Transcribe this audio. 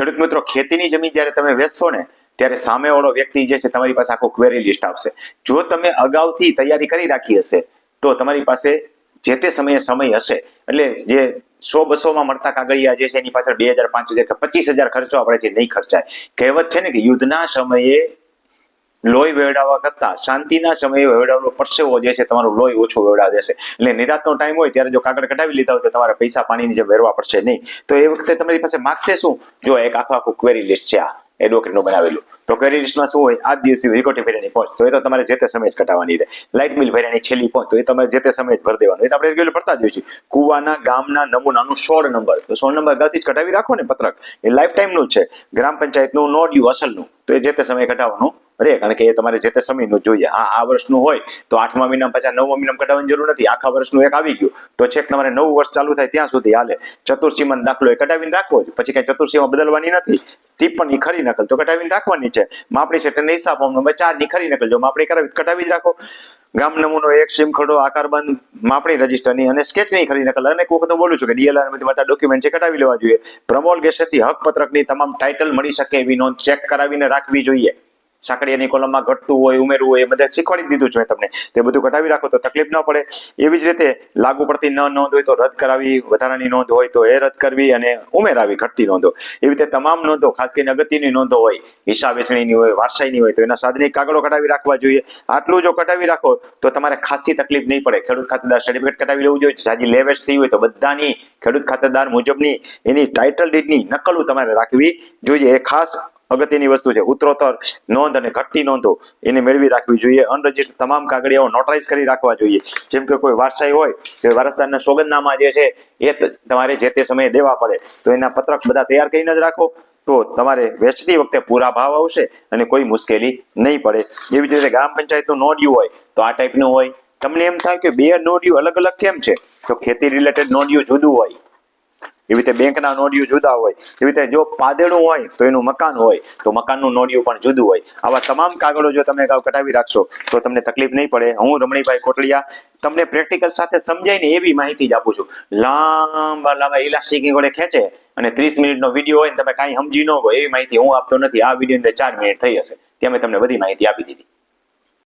ખેડૂત મિત્રો, ખેતીની જમીન જ્યારે તમે વેચશો ને, ત્યારે સામેવાળો વ્યક્તિ જે છે તમારી પાસે આખો ક્વેરી લિસ્ટ આપશે. જો તમે અગાઉથી તૈયારી કરી રાખી હશે, તો તમારી પાસે જે તે સમયે સમય હશે. એટલે જે સો બસોમાં મળતા કાગળિયા જે છે એની પાછળ બે હજાર, પાંચ હજાર કે પચીસ હજાર ખર્ચો આપણે છે, નહીં ખર્ચાય. કહેવત છે ને કે યુદ્ધના સમયે લોહી વેવડાવવા કરતા શાંતિના સમયે વેવડાવેલો પરસેવો જે છે તમારું લોહી ઓછું વેવડાવી દેશે. એટલે નિરાતનો ટાઈમ હોય ત્યારે જો કાગળ કઢાવી લીધા હોય તો તમારે પૈસા પાણીની જે વેરવા પડશે નહીં. તો એ વખતે તમારી પાસે માગશે શું? જો એક આખું આખું ક્વેરી લિસ્ટ છે આ એડવોકેટનું બનાવેલું. તો ક્વેરી લિસ્ટમાં શું હોય આ દિવસે વિકોટી ભર્યાની પહોંચ, તો એ તો તમારે જે તે સમયે જ કટાવવાની રહે લાઇટ બિલ ભર્યાની છેલ્લી પહોંચ, તો એ તમારે જે તે સમયે જ ભરી દેવાનું. એ તો આપણે રેગ્યુલર ભરતા જ હોય છે કુવાના, ગામના નમૂનાનું સોળ નંબર. તો સોળ નંબર અગાઉથી જ કટાવી રાખો ને પત્રક. એ લાઈફ ટાઈમનું છે. ગ્રામ પંચાયતનું, નો ડ્યુ અસલનું. તો એ જે તે સમયે કઢાવવાનું રે કારણ કે એ તમારે જે તે સમયનું જોઈએ. હા, આ વર્ષનું હોય, તો આઠમા મહિના પછી નવમા મહિનામાં કઢાવવાની જરૂર નથી. આખા વર્ષનું એક આવી ગયું. તો છેક તમારે નવું વર્ષ ચાલુ થાય ત્યાં સુધી હાલે. ચતુર્સીમાં દાખલો એ કઢાવીને રાખવો પછી કઈ ચતુર્સીમાં બદલવાની નથી. ટિપ્પણી ખરી નકલ. તો કઢાવીને રાખવાની છે. માપણી છે તેને હિસાબ નંબર ચારની ખરી માપણી કરાવી કઢાવી જ રાખો. ગામ નમૂનો એક, સીમ ખડો આકારબંધ માપણી રજીસ્ટરની અને સ્કેચની ખરી નકલ અને વખત હું બોલું છું કે ડીએલઆરમાંથી બધા ડોક્યુમેન્ટ છે કઢાવી લેવા જોઈએ. પ્રમોલગેશનથી હક પત્રકની તમામ ટાઇટલ મળી શકે એવી નોંધ ચેક કરાવીને રાખવી જોઈએ. સાંકળિયાની કોલમમાં ઘટતું હોય, ઉમેરવું હોય, એ બધા શીખવાડી દીધું છે તમને. તે બધું કઢાવી રાખો તો તકલીફ ન પડે. એવી જ રીતે લાગુ પડતી ન નોંધ હોય તો રદ કરાવી, વધારાની નોંધ હોય તો એ રદ કરવી અને ઉમેરાવી ઘટતી નોંધો. એવી રીતે તમામ નોંધો, ખાસ કરીને અગત્યની નોંધો હોય હિસાબ વેચણીની હોય, વારસાઈની હોય, તો એના સાધનિક કાગળો કઢાવી રાખવા જોઈએ. આટલું જો કઢાવી રાખો તો તમારે ખાસી તકલીફ નહીં પડે. ખેડૂત ખાતેદાર સર્ટિફિકેટ કઢાવી લેવું જોઈએ. જાજી લેવેચ થઈ હોય તો બધાની ખેડૂત ખાતેદાર મુજબની એની ટાઇટલ ડીડની નકલો તમારે રાખવી જોઈએ. એ ખાસ અગત્યની વસ્તુ છે. ઉત્તરોત્તર નોંધ અને ઘટતી નોંધો. એને મેળવી રાખવી જોઈએ. અનરજિસ્ટર તમામ કાગળિયાઓ નોટરાઇઝ કરી રાખવા જોઈએ. જેમ કે કોઈ વારસાઈ હોય તો વારસદારના સોગંદનામા જે છે, એ તમારે જે તે સમયે દેવા પડે. તો એના પત્રક બધા તૈયાર કરીને જ રાખો. તો તમારે વેચતી વખતે પૂરા ભાવ આવશે અને કોઈ મુશ્કેલી નહીં પડે. એવી જ રીતે ગ્રામ પંચાયતનું નોડ્યું હોય તો આ ટાઈપનું હોય. તમને એમ થાય કે બે નોડ્યું અલગ અલગ કેમ છે? તો ખેતી રિલેટેડ નોડ્યું જુદું હોય. એવી રીતે બેંકના નોડિયું જુદા હોય, એવી રીતે જો પાદેડું હોય તો એનું મકાન હોય, તો મકાનનું નોડિયું પણ જુદું હોય. આવા તમામ કાગળો જો તમે અગાઉ કઢાવી રાખશો, તો તમને તકલીફ નહીં પડે. હું રમણીભાઈ કોટલિયા તમને પ્રેક્ટિકલ સાથે સમજાઈને એવી માહિતી જ આપું છું. લાંબા લાંબા ઇલાસ્ટિક વડે ખેંચે અને ત્રીસ મિનિટનો વીડિયો હોય ને તમે કાંઈ સમજી ન હોય એવી માહિતી હું આપતો નથી. આ વીડિયો અંદર ચાર મિનિટ થઈ હશે. ત્યાં મેં તમને બધી માહિતી આપી દીધી.